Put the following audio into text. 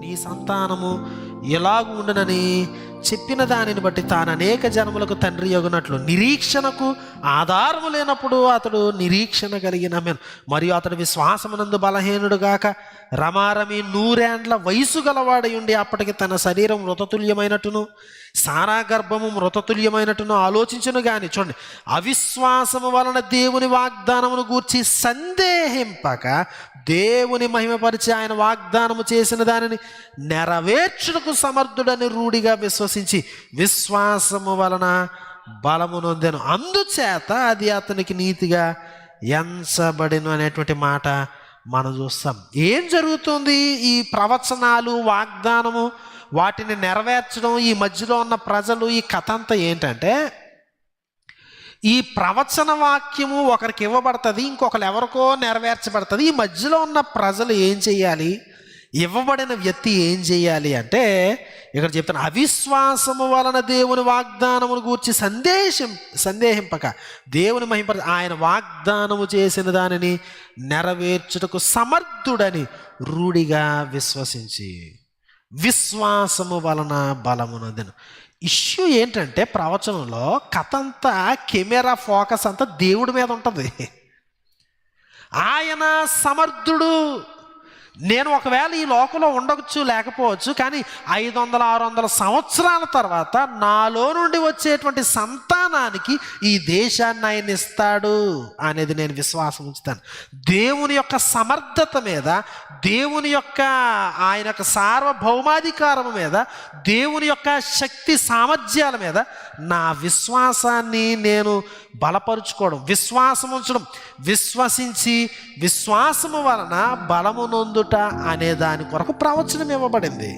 నీ సంతానము ఎలాగు ఉండనని చెప్పిన దానిని బట్టి తాను అనేక జన్మలకు తండ్రి యొగునట్లు నిరీక్షణకు ఆధారము లేనప్పుడు అతడు నిరీక్షణ కలిగిన మరియు అతడు విశ్వాసమునందు బలహీనుడుగాక రమారమి నూరేండ్ల వయసు గలవాడై ఉండి అప్పటికి తన శరీరం మృతతుల్యమైనట్టును సారా గర్భము మృతతుల్యమైనట్టును ఆలోచించును గాని చూడండి అవిశ్వాసము వలన దేవుని వాగ్దానమును గూర్చి సందేహింపక దేవుని మహిమపరిచి ఆయన వాగ్దానము చేసిన దానిని నెరవేర్చుటకు సమర్థుడని రూఢిగా విశ్వసించి విశ్వాసము వలన బలమునొందెను అందుచేత అది అతనికి నీతిగా ఎంచబడిను అనేటువంటి మాట మనం చూస్తాం. ఏం జరుగుతుంది? ఈ ప్రవచనాలు వాగ్దానము వాటిని నెరవేర్చడం ఈ మధ్యలో ఉన్న ప్రజలు ఈ కథ అంతా ఏంటంటే ఈ ప్రవచన వాక్యము ఒకరికి ఇవ్వబడుతుంది ఇంకొకరు ఎవరికో నెరవేర్చబడుతుంది. ఈ మధ్యలో ఉన్న ప్రజలు ఏం చేయాలి? ఇవ్వబడిన వ్యక్తి ఏం చేయాలి అంటే ఇక్కడ చెప్తాను అవిశ్వాసము వలన దేవుని వాగ్దానమును గూర్చి సందేశం సందేహింపక దేవుని మహింప ఆయన వాగ్దానము చేసిన దానిని నెరవేర్చుటకు సమర్థుడని రూఢిగా విశ్వసించి విశ్వాసము వలన బలమునందెను. ఇష్యూ ఏంటంటే ప్రవచనంలో కథ అంతా కెమెరా ఫోకస్ అంతా దేవుడి మీద ఉంటుంది. ఆయన సమర్థుడు నేను ఒకవేళ ఈ లోకంలో ఉండవచ్చు లేకపోవచ్చు కానీ ఐదు వందల ఆరు వందల సంవత్సరాల తర్వాత నాలో నుండి వచ్చేటువంటి సంతానానికి ఈ దేశాన్ని ఆయన ఇస్తాడు అనేది నేను విశ్వాసం ఉంచుతాను. దేవుని యొక్క సమర్థత మీద దేవుని యొక్క ఆయన యొక్క సార్వభౌమాధికారం మీద దేవుని యొక్క శక్తి సామర్థ్యాల మీద నా విశ్వాసాన్ని నేను బలపరుచుకోవడం విశ్వాసం ఉంచడం విశ్వసించి విశ్వాసము వలన బలము నొందుట అనే దాని కొరకు ప్రవచనం ఇవ్వబడింది.